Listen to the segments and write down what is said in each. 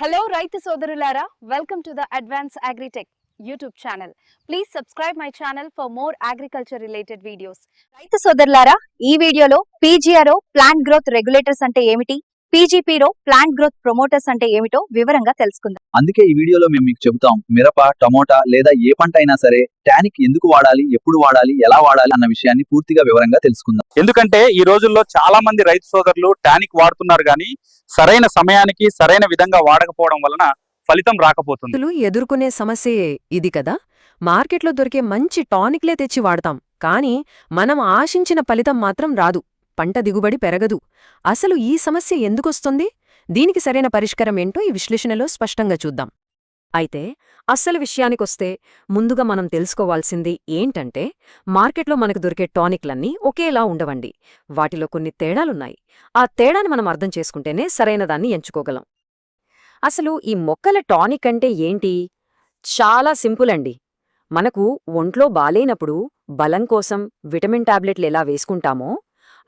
Hello రైతు సోదరులారా welcome to the advance agritech YouTube channel please subscribe my channel for more agriculture related videos రైతు సోదరులారా ఈ వీడియోలో పీజీఆర్ఓ ప్లాంట్ గ్రోత్ రెగ్యులేటర్స్ అంటే ఏమిటి? పీజీపీరో ప్లాంట్ గ్రోత్ ప్రమోటర్స్ అంటే ఏమిటో వివరంగా తెలుసుకుందాం. అందుకే ఈ వీడియోలో మేము మీకు చెబుతాం మిరప టమోటా లేదా ఏ పంట అయినా సరే టానిక్ ఎందుకు వాడాలి ఎప్పుడు వాడాలి ఎలా వాడాలి అన్న విషయాన్ని పూర్తిగా వివరంగా తెలుసుకుందాం. ఎందుకంటే ఈ రోజుల్లో చాలా మంది రైతు సోదరులు టానిక్ వాడుతున్నారు కానీ సరైన సమయానికి సరైన విధంగా వాడకపోవడం వలన ఫలితం రాకపోతుంది. ఎదుర్కొనే సమస్యే ఇది కదా? మార్కెట్లో దొరికే మంచి టానిక్లే తెచ్చి వాడతాం కానీ మనం ఆశించిన ఫలితం మాత్రం రాదు. పంట దిగుబడి పెరగదు. అసలు ఈ సమస్య ఎందుకొస్తుంది? దీనికి సరైన పరిష్కారం ఏంటో ఈ విశ్లేషణలో స్పష్టంగా చూద్దాం. అయితే అస్సలు విషయానికొస్తే ముందుగా మనం తెలుసుకోవాల్సింది ఏంటంటే మార్కెట్లో మనకు దొరికే టానిక్లన్నీ ఒకేలా ఉండవండి. వాటిలో కొన్ని తేడాలున్నాయి. ఆ తేడాని మనం అర్థం చేసుకుంటేనే సరైన దాన్ని ఎంచుకోగలం. అసలు ఈ మొక్కల టానిక్ అంటే ఏంటి? చాలా సింపుల్ అండి మనకు ఒంట్లో బాలేనప్పుడు బలం కోసం విటమిన్ టాబ్లెట్లు ఎలా వేసుకుంటామో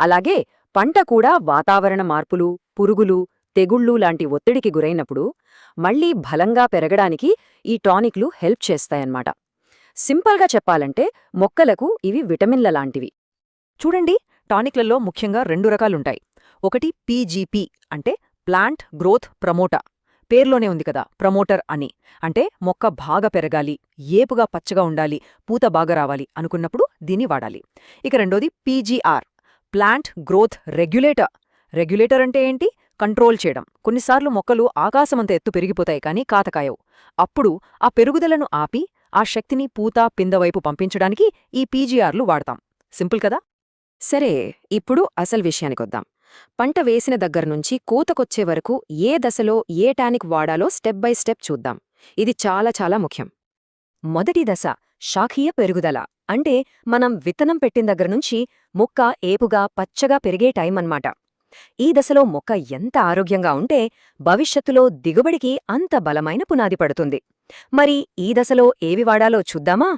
అలాగే పంట కూడా వాతావరణ మార్పులు పురుగులు తెగుళ్ళు లాంటి ఒత్తిడికి గురైనప్పుడు మళ్ళీ బలంగా పెరగడానికి ఈ టానిక్లు హెల్ప్ చేస్తాయన్నమాట. సింపుల్గా చెప్పాలంటే మొక్కలకు ఇవి విటమిన్ల లాంటివి. చూడండి టానిక్లలో ముఖ్యంగా రెండు రకాలుంటాయి. ఒకటి పీజీపీ అంటే ప్లాంట్ గ్రోత్ ప్రమోటా. పేర్లోనే ఉంది కదా ప్రమోటర్ అని. అంటే మొక్క బాగా పెరగాలి ఏపుగా పచ్చగా ఉండాలి పూత బాగా రావాలి అనుకున్నప్పుడు దీన్ని వాడాలి. ఇక రెండోది PGR. Plant growth regulator. Regulator అంటే ఏంటి? కంట్రోల్ చేయడం. కొన్నిసార్లు మొక్కలు ఆకాశమంత ఎత్తు పెరిగిపోతాయి కానీ కాతకాయవు. అప్పుడు ఆ పెరుగుదలను ఆపి ఆ శక్తిని పూత పిందవైపు పంపించడానికి ఈ పీజీఆర్లు వాడతాం. సింపుల్ కదా? సరే ఇప్పుడు అసలు విషయానికొద్దాం. పంట వేసిన దగ్గర్నుంచి కోతకొచ్చే వరకు ఏ దశలో ఏ టానిక్ వాడాలో స్టెప్ బై స్టెప్ చూద్దాం. ఇది చాలా చాలా ముఖ్యం. మొదటి దశ శాఖీయ పెరుగుదల. అంటే మనం విత్తనం పెట్టిన దగ్గరనుంచి మొక్క ఏపుగా పచ్చగా పెరిగే టైం అన్నమాట. ఈ దశలో మొక్క ఎంత ఆరోగ్యంగా ఉంటే భవిష్యత్తులో దిగుబడికి అంత బలమైన పునాది పడుతుంది. మరి ఈ దశలో ఏవి వాడాలో చూద్దామా?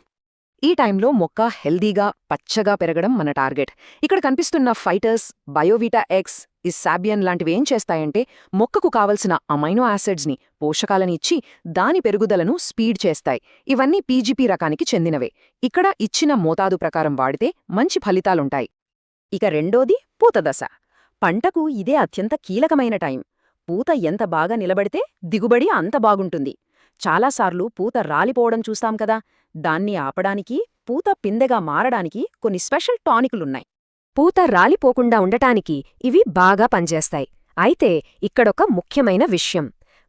ఈ టైంలో మొక్క హెల్దీగా పచ్చగా పెరగడం మన టార్గెట్. ఇక్కడ కనిపిస్తున్న ఫైటర్స్ బయోవిటా ఎక్స్ ఇస్సాబియన్ లాంటివి ఏం చేస్తాయంటే మొక్కకు కావలసిన అమైనో యాసిడ్స్ని పోషకాలని ఇచ్చి దాని పెరుగుదలను స్పీడ్ చేస్తాయి. ఇవన్నీ పీజీపీ రకానికి చెందినవే. ఇక్కడ ఇచ్చిన మోతాదు ప్రకారం వాడితే మంచి ఫలితాలుంటాయి. ఇక రెండోది పూతదశ పంటకు ఇదే అత్యంత కీలకమైన టైం. పూత ఎంత బాగా నిలబడితే దిగుబడి అంత బాగుంటుంది. చాలాసార్లు పూత రాలిపోవడం చూస్తాం కదా దాన్ని ఆపడానికి పూత పిందెగా మారడానికి కొన్ని స్పెషల్ టానికులున్నాయి. పూత రాలిపోకుండా ఉండటానికి ఇవి బాగా పనిచేస్తాయి. అయితే ఇక్కడొక ముఖ్యమైన విషయం.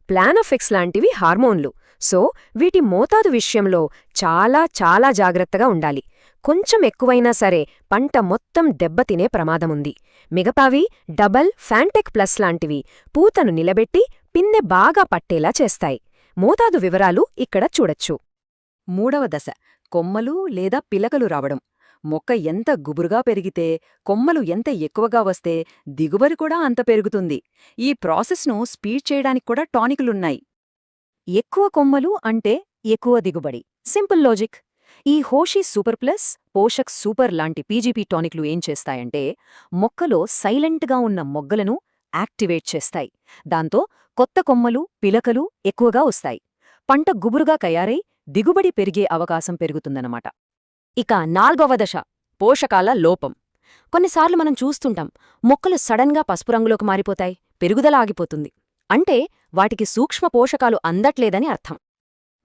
ప్లానోఫిక్స్ లాంటివి హార్మోన్లు. సో వీటి మోతాదు విషయంలో చాలా చాలా జాగ్రత్తగా ఉండాలి. కొంచెం ఎక్కువైనా సరే పంట మొత్తం దెబ్బతినే ప్రమాదముంది. మిగతావి డబల్ ఫ్యాంటెక్ ప్లస్ లాంటివి పూతను నిలబెట్టి పిన్నె బాగా పట్టేలా చేస్తాయి. మోతాదు వివరాలు ఇక్కడ చూడొచ్చు. మూడవ దశ కొమ్మలు లేదా పిలకలు రావడం. మొక్క ఎంత గుబురుగా పెరిగితే కొమ్మలు ఎంత ఎక్కువగా వస్తే దిగుబడి కూడా అంత పెరుగుతుంది. ఈ ప్రాసెస్ను స్పీడ్ చేయడానికి కూడా టానికులున్నాయి. ఎక్కువ కొమ్మలు అంటే ఎక్కువ దిగుబడి. Simple logic. ఈ హోషీ సూపర్ ప్లస్ పోషక్ సూపర్ లాంటి పీజీపీ టానిక్లు ఏం చేస్తాయంటే మొక్కలో సైలెంట్గా ఉన్న మొగ్గలను యాక్టివేట్ చేస్తాయి. దాంతో కొత్త కొమ్మలు పిలకలు ఎక్కువగా వస్తాయి. పంట గుబురుగా తయారై దిగుబడి పెరిగే అవకాశం పెరుగుతుందన్నమాట. ఇక నాల్గవ దశ పోషకాల లోపం. కొన్నిసార్లు మనం చూస్తుంటాం మొక్కలు సడన్గా పసుపు రంగులోకి మారిపోతాయి పెరుగుదల ఆగిపోతుంది. అంటే వాటికి సూక్ష్మ పోషకాలు అందట్లేదని అర్థం.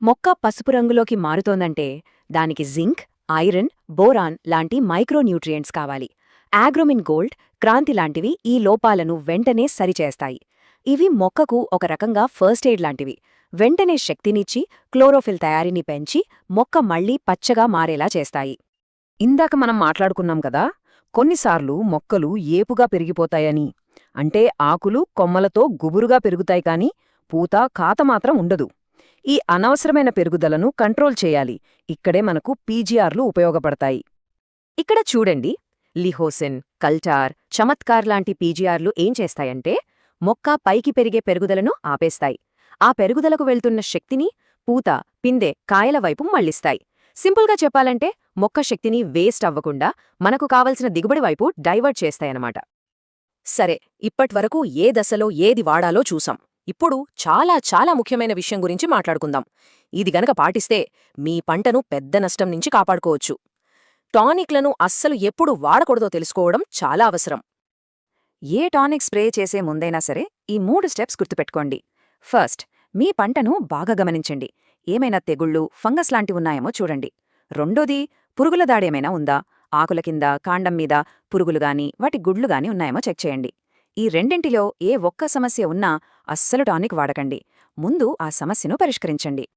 మొక్క పసుపు రంగులోకి మారుతోందంటే దానికి జింక్ ఐరన్ బోరాన్ లాంటి మైక్రోన్యూట్రియంట్స్ కావాలి. ఆగ్రోమిన్ గోల్డ్ క్రాంతి లాంటివి ఈ లోపాలను వెంటనే సరిచేస్తాయి. ఇవి మొక్కకు ఒక రకంగా ఫస్ట్ ఎయిడ్ లాంటివి. వెంటనే శక్తినిచ్చి క్లోరోఫిల్ తయారీని పెంచి మొక్క మళ్ళీ పచ్చగా మారేలా చేస్తాయి. ఇందాక మనం మాట్లాడుకున్నాం కదా కొన్నిసార్లు మొక్కలు ఏపుగా పెరిగిపోతాయని. అంటే ఆకులు కొమ్మలతో గుబురుగా పెరుగుతాయి కాని పూత కాత మాత్రం ఉండదు. ఈ అనవసరమైన పెరుగుదలను కంట్రోల్ చేయాలి. ఇక్కడే మనకు పీజీఆర్లు ఉపయోగపడతాయి. ఇక్కడ చూడండి లిహోసిన్ కల్టార్ చమత్కార్ లాంటి పీజీఆర్లు ఏం చేస్తాయంటే మొక్క పైకి పెరిగే పెరుగుదలను ఆపేస్తాయి. ఆ పెరుగుదలకు వెళ్తున్న శక్తిని పూత పిందె కాయల వైపు మళ్ళిస్తాయి సింపుల్గా చెప్పాలంటే మొక్క శక్తిని వేస్ట్ అవ్వకుండా మనకు కావలసిన దిగుబడి వైపు డైవర్ట్ చేస్తాయన్నమాట. సరే ఇప్పటివరకు ఏ దశలో ఏది వాడాలో చూసాం. ఇప్పుడు చాలా చాలా ముఖ్యమైన విషయం గురించి మాట్లాడుకుందాం. ఇది గనక పాటిస్తే మీ పంటను పెద్ద నష్టం నుంచి కాపాడుకోవచ్చు. టానిక్లను అస్సలు ఎప్పుడు వాడకూడదో తెలుసుకోవడం చాలా అవసరం. ఏ టానిక్ స్ప్రే చేసే ముందైనా సరే ఈ మూడు స్టెప్స్ గుర్తుపెట్టుకోండి. ఫస్ట్ మీ పంటను బాగా గమనించండి. ఏమైనా తెగుళ్ళు ఫంగస్ లాంటి ఉన్నాయేమో చూడండి. రెండోది పురుగుల దాడేమైనా ఉందా? ఆకుల కింద కాండం మీద పురుగులుగాని వాటి గుడ్లుగాని ఉన్నాయేమో చెక్ చేయండి. ఈ రెండింటిలో ఏ ఒక్క సమస్య ఉన్నా అస్సలు టానిక్ వాడకండి. ముందు ఆ సమస్యను పరిష్కరించండి.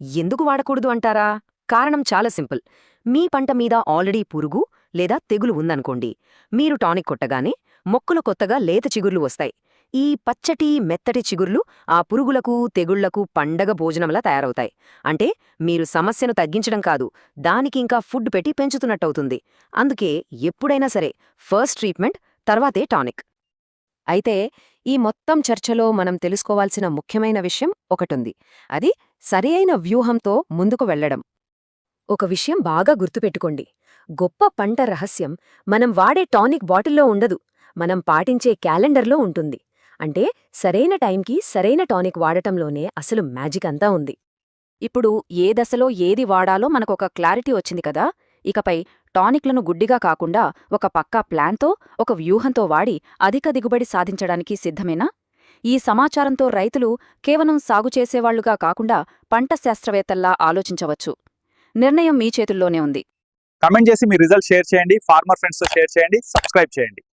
ఎందుకు వాడకూడదు అంటారా? కారణం చాలా సింపుల్. మీ పంట మీద ఆల్రెడీ పురుగు లేదా తెగులు ఉందనుకోండి. మీరు టానిక్ కొట్టగానే మొక్కలు కొత్తగా లేత చిగుర్లు వస్తాయి. ఈ పచ్చటి మెత్తటి చిగుర్లు ఆ పురుగులకు తెగుళ్ళకు పండగ భోజనంలా తయారవుతాయి. అంటే మీరు సమస్యను తగ్గించడం కాదు దానికి ఇంకా ఫుడ్ పెట్టి పెంచుతున్నట్టవుతుంది. అందుకే ఎప్పుడైనా సరే ఫస్ట్ ట్రీట్మెంట్ తర్వాతే టానిక్. అయితే ఈ మొత్తం చర్చలో మనం తెలుసుకోవాల్సిన ముఖ్యమైన విషయం ఒకటుంది. అది సరియైన వ్యూహంతో ముందుకు వెళ్ళడం ఒక విషయం బాగా గుర్తుపెట్టుకోండి. గొప్ప పంట రహస్యం మనం వాడే టానిక్ బాటిల్లో ఉండదు. మనం పాటించే క్యాలెండర్లో ఉంటుంది. అంటే సరైన టైంకి సరైన టానిక్ వాడటంలోనే అసలు మ్యాజిక్ అంతా ఉంది. ఇప్పుడు ఏ దశలో ఏది వాడాలో మనకొక క్లారిటీ వచ్చింది కదా! ఇకపై టానిక్లను గుడ్డిగా కాకుండా ఒక పక్కా ప్లాన్తో ఒక వ్యూహంతో వాడి అధిక దిగుబడి సాధించడానికి సిద్ధమేనా? ఈ సమాచారంతో రైతులు కేవలం సాగు చేసేవాళ్ళుగా కాకుండా పంట శాస్త్రవేత్తల్లా ఆలోచించవచ్చు. నిర్ణయం మీ చేతుల్లోనే ఉంది. కమెంట్ చేసి మీ రిజల్ట్ షేర్ చేయండి. ఫార్మర్ ఫ్రెండ్స్తో షేర్ చేయండి. సబ్స్క్రైబ్ చేయండి.